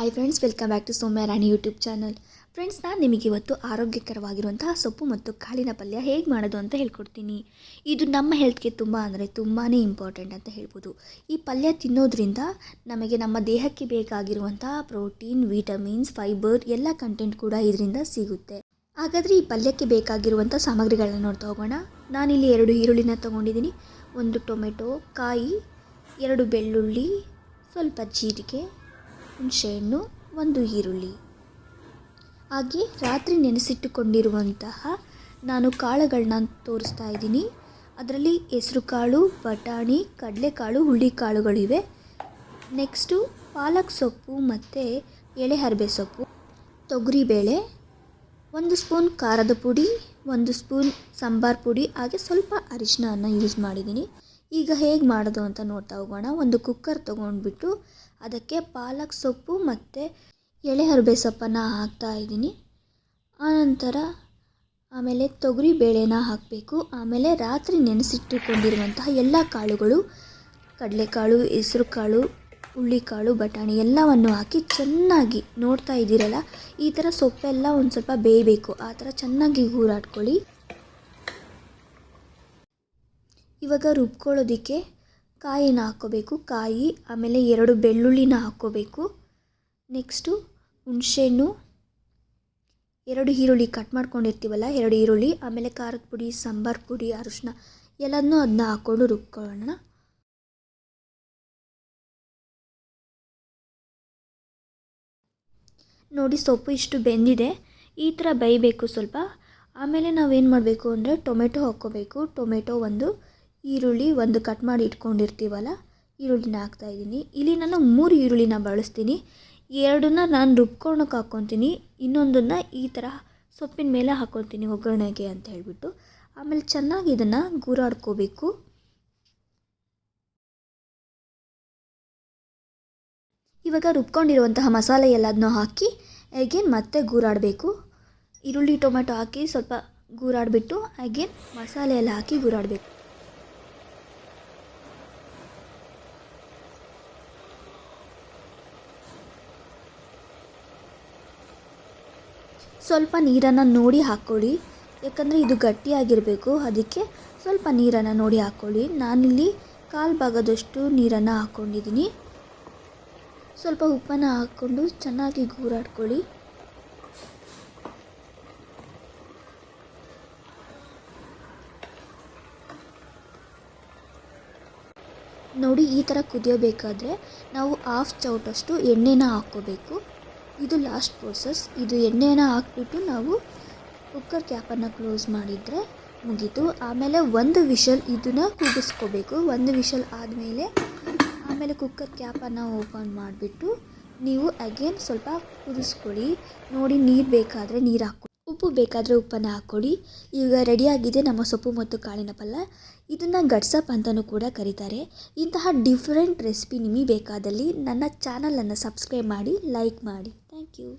Hi friends welcome back to Soumya Rani YouTube channel friends ನಾನು ನಿಮಗೆ ಇವತ್ತು ಆರೋಗ್ಯಕರವಾಗಿರುವಂತಹ ಸೊಪ್ಪು ಮತ್ತು ಕಾಳಿನ ಪಲ್ಯ ಹೇಗೆ ಮಾಡೋದು ಅಂತ ಹೇಳ್ಕೊಡ್ತೀನಿ. ಇದು ನಮ್ಮ ಹೆಲ್ತ್ಗೆ ತುಂಬ ಅಂದರೆ ತುಂಬಾ ಇಂಪಾರ್ಟೆಂಟ್ ಅಂತ ಹೇಳ್ಬೋದು. ಈ ಪಲ್ಯ ತಿನ್ನೋದ್ರಿಂದ ನಮಗೆ ನಮ್ಮ ದೇಹಕ್ಕೆ ಬೇಕಾಗಿರುವಂತಹ ಪ್ರೋಟೀನ್ ವಿಟಮಿನ್ಸ್ ಫೈಬರ್ ಎಲ್ಲ ಕಂಟೆಂಟ್ ಕೂಡ ಇದರಿಂದ ಸಿಗುತ್ತೆ. ಹಾಗಾದರೆ ಈ ಪಲ್ಯಕ್ಕೆ ಬೇಕಾಗಿರುವಂಥ ಸಾಮಗ್ರಿಗಳನ್ನ ನೋಡ್ತಾ ಹೋಗೋಣ. ನಾನಿಲ್ಲಿ ಎರಡು ಈರುಳ್ಳಿನ ತೊಗೊಂಡಿದ್ದೀನಿ. ಒಂದು ಟೊಮೆಟೊ, ಕಾಯಿ, ಎರಡು ಬೆಳ್ಳುಳ್ಳಿ, ಸ್ವಲ್ಪ ಜೀರಿಗೆ ಹುಣಸೆಹಣ್ಣು, ಒಂದು ಈರುಳ್ಳಿ. ಹಾಗೆ ರಾತ್ರಿ ನೆನೆಸಿಟ್ಟುಕೊಂಡಿರುವಂತಹ ನಾನು ಕಾಳುಗಳನ್ನ ತೋರಿಸ್ತಾ ಇದ್ದೀನಿ. ಅದರಲ್ಲಿ ಹೆಸರು ಕಾಳು, ಬಟಾಣಿ, ಕಡಲೆಕಾಳು ಹುಳ್ಳಿಕಾಳುಗಳಿವೆ ನೆಕ್ಸ್ಟು ಪಾಲಕ್ ಸೊಪ್ಪು ಮತ್ತು ಎಳೆ ಹರಬೆ ಸೊಪ್ಪು ತೊಗರಿಬೇಳೆ ಒಂದು ಸ್ಪೂನ್ ಖಾರದ ಪುಡಿ, ಒಂದು ಸ್ಪೂನ್ ಸಾಂಬಾರ್ ಪುಡಿ, ಹಾಗೆ ಸ್ವಲ್ಪ ಅರಿಶಿನ ಯೂಸ್ ಮಾಡಿದ್ದೀನಿ. ಈಗ ಹೇಗೆ ಮಾಡೋದು ಅಂತ ನೋಡ್ತಾ ಹೋಗೋಣ. ಒಂದು ಕುಕ್ಕರ್ ತೊಗೊಂಡ್ಬಿಟ್ಟು ಅದಕ್ಕೆ ಪಾಲಕ್ ಸೊಪ್ಪು ಮತ್ತು ಎಳೆ ಹರಬೆ ಸೊಪ್ಪನ್ನು ಹಾಕ್ತಾ ಇದ್ದೀನಿ. ಆನಂತರ ಆಮೇಲೆ ತೊಗರಿ ಬೇಳೆನ ಹಾಕಬೇಕು. ಆಮೇಲೆ ರಾತ್ರಿ ನೆನೆಸಿಟ್ಟುಕೊಂಡಿರುವಂತಹ ಎಲ್ಲ ಕಾಳುಗಳು, ಕಡಲೆಕಾಳು ಹೆಸರು ಕಾಳು ಹುಳ್ಳಿಕಾಳು, ಬಟಾಣಿ ಎಲ್ಲವನ್ನು ಹಾಕಿ ಚೆನ್ನಾಗಿ ನೋಡ್ತಾ ಇದ್ದೀರಲ್ಲ, ಈ ಥರ ಸೊಪ್ಪೆಲ್ಲ ಒಂದು ಸ್ವಲ್ಪ ಬೇಯಬೇಕು. ಆ ಥರ ಚೆನ್ನಾಗಿ ಊರಾಡ್ಕೊಳ್ಳಿ ಇವಾಗ ರುಬ್ಕೊಳ್ಳೋದಕ್ಕೆ ಕಾಯಿನ ಹಾಕ್ಕೋಬೇಕು. ಕಾಯಿ, ಆಮೇಲೆ ಎರಡು ಬೆಳ್ಳುಳ್ಳಿನ ಹಾಕ್ಕೋಬೇಕು. ನೆಕ್ಸ್ಟು ಹುಣಸೆಹಣ್ಣು. ಎರಡು ಈರುಳ್ಳಿ ಕಟ್ ಮಾಡ್ಕೊಂಡಿರ್ತೀವಲ್ಲ, ಎರಡು ಈರುಳ್ಳಿ, ಆಮೇಲೆ ಖಾರದ ಪುಡಿ, ಸಾಂಬಾರು ಪುಡಿ, ಅರಿಶಿನ ಎಲ್ಲದನ್ನೂ ಅದನ್ನ ಹಾಕ್ಕೊಂಡು ರುಬ್ಕೊಳ್ಳೋಣ. ನೋಡಿ ಸೊಪ್ಪು ಇಷ್ಟು ಬೆಂದಿದೆ. ಈ ಥರ ಬೇಯಬೇಕು ಸ್ವಲ್ಪ. ಆಮೇಲೆ ನಾವೇನು ಮಾಡಬೇಕು ಅಂದರೆ ಟೊಮೆಟೊ ಹಾಕ್ಕೋಬೇಕು. ಟೊಮೆಟೊ ಒಂದು ಈರುಳ್ಳಿ ಒಂದು ಕಟ್ ಮಾಡಿ ಇಟ್ಕೊಂಡಿರ್ತೀವಲ್ಲ, ಈರುಳ್ಳಿನ ಹಾಕ್ತಾಯಿದ್ದೀನಿ ಇಲ್ಲಿ ನಾನು ಮೂರು ಈರುಳ್ಳಿನ ಬಳಸ್ತೀನಿ. ಎರಡನ್ನ ನಾನು ರುಬ್ಕೊಳಕ್ಕೆ ಹಾಕ್ಕೊತೀನಿ. ಇನ್ನೊಂದನ್ನು ಈ ಥರ ಸೊಪ್ಪಿನ ಮೇಲೆ ಹಾಕ್ಕೊತೀನಿ ಒಗ್ಗರಣೆಗೆ ಅಂತ ಹೇಳಿಬಿಟ್ಟು. ಆಮೇಲೆ ಚೆನ್ನಾಗಿ ಇದನ್ನು ಗೂರಾಡ್ಕೋಬೇಕು. ಇವಾಗ ರುಬ್ಕೊಂಡಿರುವಂತಹ ಮಸಾಲೆ ಎಲ್ಲದನ್ನೂ ಹಾಕಿ ಅಗೇನ್ ಮತ್ತೆ ಗೂರಾಡಬೇಕು. ಈರುಳ್ಳಿ ಟೊಮೆಟೊ ಹಾಕಿ ಸ್ವಲ್ಪ ಗೂರಾಡಿಬಿಟ್ಟು ಅಗೇನ್ ಮಸಾಲೆ ಎಲ್ಲ ಹಾಕಿ ಗೂರಾಡಬೇಕು. ಸ್ವಲ್ಪ ನೀರನ್ನು ನೋಡಿ ಹಾಕ್ಕೊಳ್ಳಿ. ಯಾಕಂದರೆ ಇದು ಗಟ್ಟಿಯಾಗಿರಬೇಕು. ಅದಕ್ಕೆ ಸ್ವಲ್ಪ ನೀರನ್ನು ನೋಡಿ ಹಾಕ್ಕೊಳ್ಳಿ. ನಾನಿಲ್ಲಿ ಕಾಲು ಭಾಗದಷ್ಟು ನೀರನ್ನು ಹಾಕ್ಕೊಂಡಿದ್ದೀನಿ. ಸ್ವಲ್ಪ ಉಪ್ಪನ್ನು ಹಾಕ್ಕೊಂಡು ಚೆನ್ನಾಗಿ ಗೂರಾಡ್ಕೊಳ್ಳಿ. ನೋಡಿ ಈ ಥರ ಕುದಿಯಬೇಕಾದ್ರೆ ನಾವು ಹಾಫ್ ಚೌಟಷ್ಟು ಎಣ್ಣೆನ ಹಾಕ್ಕೋಬೇಕು. ಇದು ಲಾಸ್ಟ್ ಪ್ರೋಸೆಸ್ ಇದು ಎಣ್ಣೆನ ಹಾಕ್ಬಿಟ್ಟು ನಾವು ಕುಕ್ಕರ್ ಕ್ಯಾಪನ್ನು ಕ್ಲೋಸ್ ಮಾಡಿದರೆ ಮುಗೀತು. ಆಮೇಲೆ ಒಂದು ವಿಷಲ್ ಇದನ್ನು ಕೂಗಿಸ್ಕೋಬೇಕು. ಒಂದು ವಿಷಲ್ ಆದಮೇಲೆ ಆಮೇಲೆ ಕುಕ್ಕರ್ ಕ್ಯಾಪನ್ನು ಓಪನ್ ಮಾಡಿಬಿಟ್ಟು ನೀವು ಅಗೇನ್ ಸ್ವಲ್ಪ ಕುದಿಸ್ಕೊಳ್ಳಿ. ನೋಡಿ ನೀರು ಬೇಕಾದರೆ ನೀರು ಹಾಕ್ಕೊಳ್ಳಿ ಉಪ್ಪು ಬೇಕಾದರೆ ಉಪ್ಪನ್ನು ಹಾಕ್ಕೊಡಿ. ಈಗ ರೆಡಿಯಾಗಿದೆ ನಮ್ಮ ಸೊಪ್ಪು ಮತ್ತು ಕಾಳಿನ ಪಲ್ಯ. ಇದನ್ನು ಗಟ್ಸಪ್ ಅಂತಲೂ ಕೂಡ ಕರೀತಾರೆ. ಇಂತಹ ಡಿಫ್ರೆಂಟ್ ರೆಸಿಪಿ ನಿಮಗೆ ಬೇಕಾದಲ್ಲಿ ನನ್ನ ಚಾನಲನ್ನು ಸಬ್ಸ್ಕ್ರೈಬ್ ಮಾಡಿ ಲೈಕ್ ಮಾಡಿ. Thank you